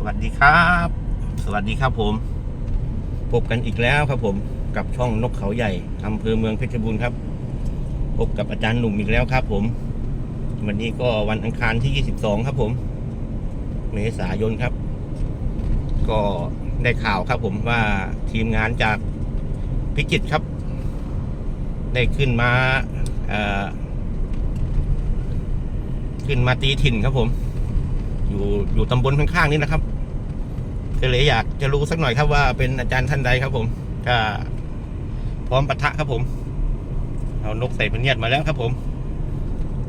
สวัสดีครับ สวัสดีครับผม พบกันอีกแล้วครับผมกับช่องนกเขาใหญ่อำเภอเมืองเพชรบูรณ์ครับ พบกับอาจารย์หนุ่มอีกแล้วครับ ผม วันนี้ก็วันอังคารที่ 22 ครับผม เมษายนครับ ก็ได้ข่าวครับผมว่าทีมงานจากพิจิตรครับ ได้ขึ้นมาเอ่อขึ้นมาตีถิ่นครับผม อยู่อยู่ตำบลข้างๆนี่นะครับก็เลยอยากจะรู้สักหน่อยครับว่าเป็นอาจารย์ท่านใดครับ ผมก็พร้อมปะทะครับผม เอานกใส่พเนียดมาแล้วครับ ผม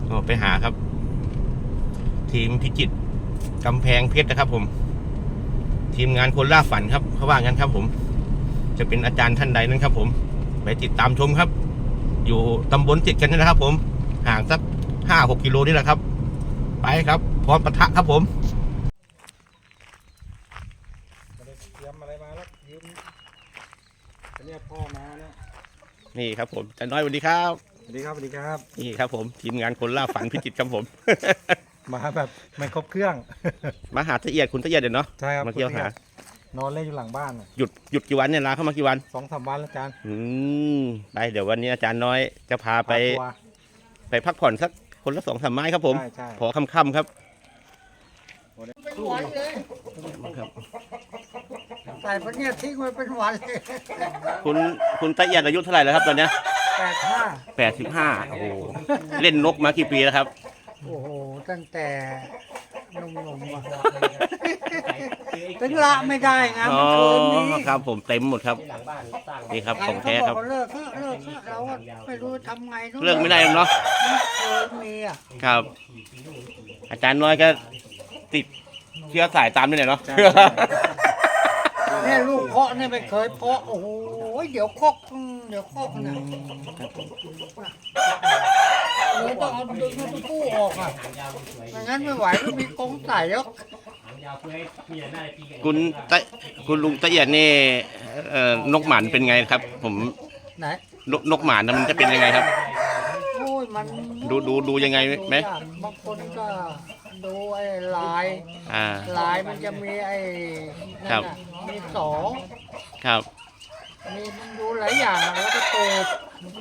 ก็ไปหาครับ ทีมพิจิตรกำแพงเพชรนะครับ ผม ทีมงานคนล่าฝันครับเขาว่างั้นครับ ผม จะเป็นอาจารย์ท่านใดนั้นครับ ผม ไปติดตามชมครับ อยู่ตำบลติดกันนี่นะครับ ผม ห่างสักห้าหกกิโลนี่แหละครับ ไปครับ พร้อมปะทะครับผมไม่ได้เตรียมอะไรมาแล้วยืมอันเนี้ยพ่อมาเนี่ยนี่ครับผมอาจารย์น้อยสวัสดีครับ สวัสดีครับสวัสดีครับ นี่ครับผมทีมงานคนล่าฝันพิจิตรครับผม มาแบบไม่ครบเครื่อง มาหาตะเอียดคุณตะเอียดเดี๋ยวเนาะใช่ครับมาเที่ยวหา นอนเล่นอยู่หลังบ้านน่ะหยุดหยุดกี่วันเนี่ยลาเข้ามากี่วัน สองสามวันแล้วอาจารย์อืมไปเดี๋ยววันนี้อาจารย์น้อยจะพาไป พาทัวร์ ไปพักผ่อนสักคนละสองสามไม้ครับผม ใช่ใช่ พอค่ำๆครับ เป็นวันเลยครับใส่พวกเนี้ยทิ้งไว้เป็นวันเลยคุณคุณตะเอียดอายุเท่าไหร่แล้วครับตอนเนี้ยแปดห้าแปดสิบห้าโอ้โหเล่นนกมากี่ปีแล้วครับ โอ้โห ตั้งแต่หนุ่มๆอะถึงละไม่ได้ไงอ๋มันเกินนี้อครับผมเต็มหมดครับ นี่ครับใครของเขาแท้บคอรักบว่าเลิกเถอะเลิกเถอะเราอะไม่รู้ทำไงนู้นเลิกไม่ได้หรอกเนาะมันเกินมีอะครับ อาจารย์น้อยก็ ติดเชื้อสายตามนี่แหละเนาะ เนี่ยลูกเพาะเนี่ยไม่เคยเพาะโอ้โหเดี๋ยวคอกเดี๋ยวคอกนะเออต้องเอาดึงมันตะกู้ออกอะไม่งั้นไม่ไหวแล้วมีกรงใส่แล้วคุณตะคุณลุงตะเอียดนี่เอ่อนกหมันเป็นไงครับ ผมไหนนกนกหมันน่ะมันจะเป็นยังไงครับ โอ้ยมันดูดูดูยังไงไหมดูยากบางคนก็ ดูไอ้ลายอ่า ลายมันจะมีไอ้นั่ครันบน่ะมีสองครับ มีมันดูหลายอย่างอะแล้วก็ตูด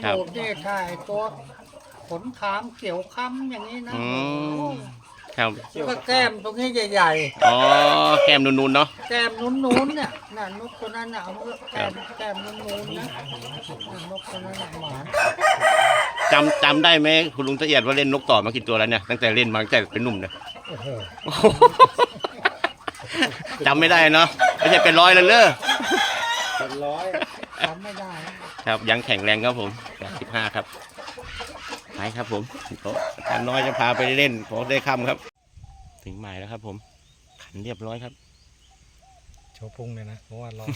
ครับตูดนี่ถ้าไอ้ตัวขนขามเขียวค้ำอย่างนี้นะอืม ครับแล้วก็แก้มตรงนี้ใหญ่อ๋อแก้มนูนๆเนาะ ๆแก้มนุ้นๆเนี่ยน่ะนกตัวนั้นน่ะเอาเถอะแก้มแก้มนุ้นๆนะน่ะนกตัวนั้นน่ะหมาน จำจำได้ไหมคุณลุงตะเอียดว่าเล่นนกต่อมากี่ตัวแล้วเนี่ยตั้งแต่เล่นมาตั้งแต่เป็นหนุ่มเนี่ยโอ้โหจำไม่ได้เนาะไม่ใช่เป็นร้อยแล้วเลอเป็นร้อยจำไม่ได้นะครับยังแข็งแรงครับผมแปดสิบห้าครับไปครับผมโต๊ะอาจารย์น้อยจะพาไปเล่นพอได้ค่ำครับ ถึงหมายแล้วครับ ผม ขันเรียบร้อยครับโชว์พุงเลยนะเพราะว่าร้อน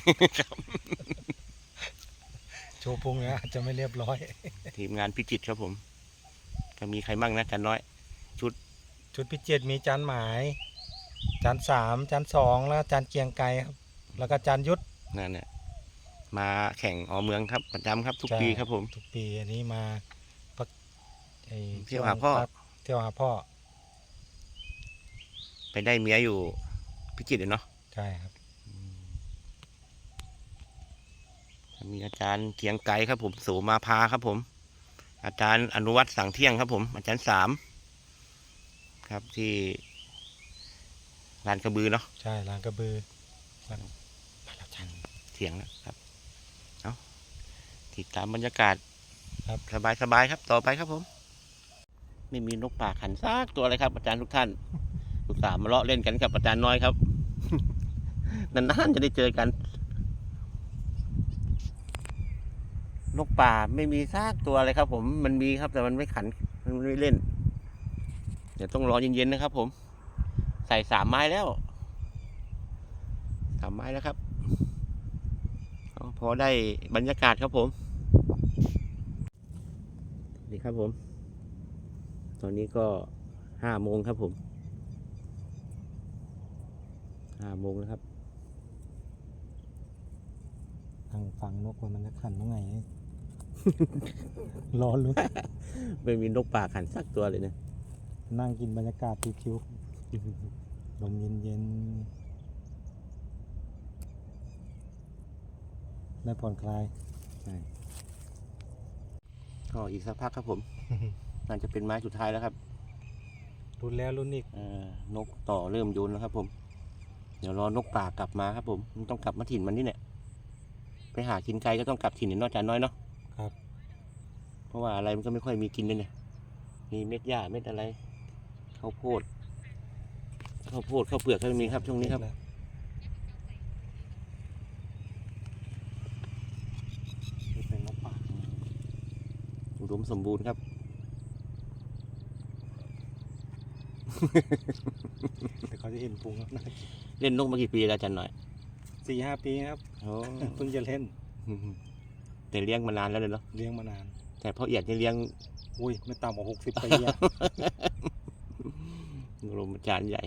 โชว์พุงเนี่ยอาจจะไม่เรียบร้อย ทีมงานพิจิตรครับผมจะมีใครมั่งนะอาจารย์น้อย ชุดพิจิตรมีจานหมาย จานสามจานสองแล้วจานเกรียงไกรครับ แล้วก็จานยุทธ นั่นเนี่ยมาแข่งออเมืองครับประจำครับทุกใช่ ปีครับผม ทุกปีอันนี้มาพักไอ้เที่ยวหาพ่อพักเที่ยวหาพ่อไปได้เมียอยู่พิจิตรเนาะใช่ครับ มีอาจารย์เกียงไกรครับผมโสมาพาครับผม อาจารย์อนุวัฒน์สังเที่ยงครับผม อาจารย์สามครับที่ลานกระบือเนาะใช่ลานกระบือมาแล้วอาจารย์เสียงแล้วครับเอาติดตามบรรยากาศครับสบายสบายๆครับ ต่อไปครับผม ไม่มีนกป่าขันซากตัวเลยครับ อาจารย์ทุกท่านทุกสามมาเลาะเล่นกันกับอาจารย์น้อยครับนานๆจะได้เจอกัน นกป่าไม่มีซากตัวเลยครับ ผมมันมีครับแต่มันไม่ขันมันไม่เล่น เดี๋ยวต้องรอเย็นๆนะครับ ผม ใส่สามไม้แล้วสามไม้แล้วครับพอได้บรรยากาศครับผมนี่ครับผม ตอนนี้ก็ห้าโมงครับผมห้าโมงแล้วครับ ทางฟังนกว่ามันจะขันตรงไหน ร้อนรู้ไม่มีนกป่าขันสักตัวเลยนะ นั่งกินบรรยากาศคิวๆลมเย็นๆได้ผ่อนคลายก็อีกสักพักครับผมน่าจะเป็นไม้สุดท้ายแล้วครับรุนแล้วรุนอีกนกต่อเริ่มโยนแล้วครับ ผม เดี๋ยวรอนกป่ากลับมาครับ ผมมันต้องกลับมาถิ่นมันนี่เนี่ยไปหากินไกลก็ต้องกลับถิ่นเนี่ยนอกจากน้อยเนาะ เพราะว่าอะไรมันก็ไม่ค่อยมีกินเลยเนี่ยมีเม็ดหญ้าเม็ดอะไรข้าวโพดข้าวโพดข้าวเปลือกก็มีครับช่วงนี้ครับนี่เป็นนกป่าอุดมสมบูรณ์ครับ แต่เขาจะเห็นพุงครับน่ากินเล่นนกมากี่ปีแล้วอาจันหน่อยสี่ห้าปีครับโอ้เพิ่งจะเล่น แต่เลี้ยงมานานแล้วเลยเนาะเลี้ยงมานาน แต่พ่อเอียดนี่เลี้ยงอุ้ยไม่ต่ำกว่าหกสิบปีอะรมอาจารย์ใหญ่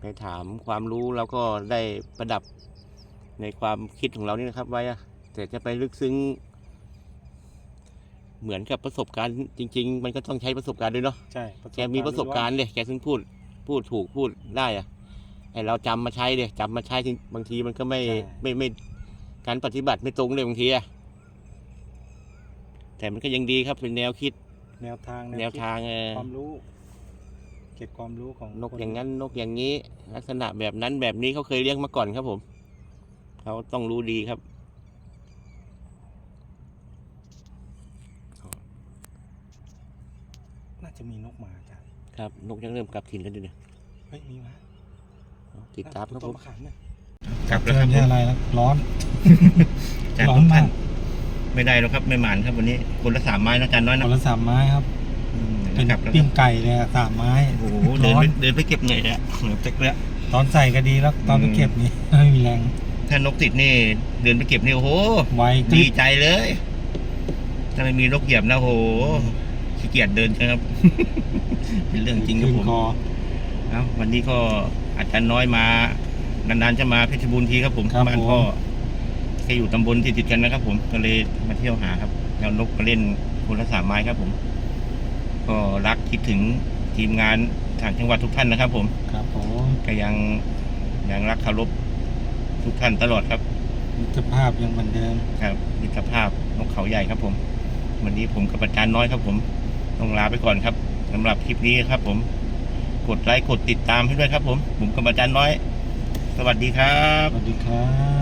ไปถามความรู้เราก็ได้ประดับในความคิดของเรานี่นะครับ ไว้อะแต่จะไปลึกซึ้ง เหมือนกับประสบการณ์จริง ๆ มันก็ต้องใช้ประสบการณ์ด้วยเนาะใช่แกมีประสบการณ์เลยแกถึงพูด พูดถูกพูดได้อะไอเราจำมาใช้เลยจำมาใช้จริงบางทีมันก็ไม่ไม่ไม่การปฏิบัติไม่ตรงเลยบางทีอะ แต่มันก็ยังดีครับเป็นแนวคิด แนวทางแนวทางเออความรู้เก็บความรู้ของนกคอย่างนั้นนกอย่างนี้ ลักษณะแบบนั้นแบบนี้เขาเคยเลี้ยงมาก่อนครับผมเขาต้องรู้ดีครับน่าจะมีนกมาจ้ะครับนกยังเริ่มกลับถิ่นแล้วด้วยเนี่ยเฮ้ยมีมาติดตามครับผมต้นมะขามเนี่ยกลับแล้วครับเจออะไรแล้วร้อนจานร้อทุนกมาท่านก ไม่ได้แล้วครับไม่หมานครับวันนี้คนละสามไม้นะจานน้อยคนะนละสามไม้ครับ อืมเป็นกลับแล้วคปิ้รังบไก่เลยอะสามไม้โอ้โหเดินร้อไปนเดินไปเก็บเหนื่อยแล้วเหนื่อยเต็กแล้ว ตอนใส่ก็ดีแล้วตอนไปอืม เก็บนี่ ไม่มีแรงถ้านกติดนี่ เดินไปเก็บนี่โอ้โห ไวกดีริบใจเลย ถ้าไม่มีนกเหยียบนะโอ้โหขี้เกียจเดินครับ เป็นเรื่องจริงครับผมคอเอ้าวันนี้ก็อาจารย์น้อยมานานๆจะมาเพชรบูรณ์ทีครับผมครับบ้านผม พ่อแกอยู่ตำบลที่ติดกันนะครับ ผมก็เลยมาเที่ยวหาครับแล้วนกก็เล่นคนละสามไม้ครับ ผม ก็รักคิดถึงทีมงานทางจังหวัดทุกท่านนะครับ ผมครับผมก็ยังยังรักเคารพทุกท่านตลอดครับมิตรภาพยังเหมือนเดิมครับมิตรภาพนกเขาใหญ่ครับ ผม วันนี้ผมกับอาจารย์น้อยครับ ผมต้องลาไปก่อนครับสำหรับคลิปนี้ครับ ผม กดไลค์กดติดตามให้ด้วยครับ ผมผมกับอาจารย์น้อย สวัสดีครับ สวัสดีครับ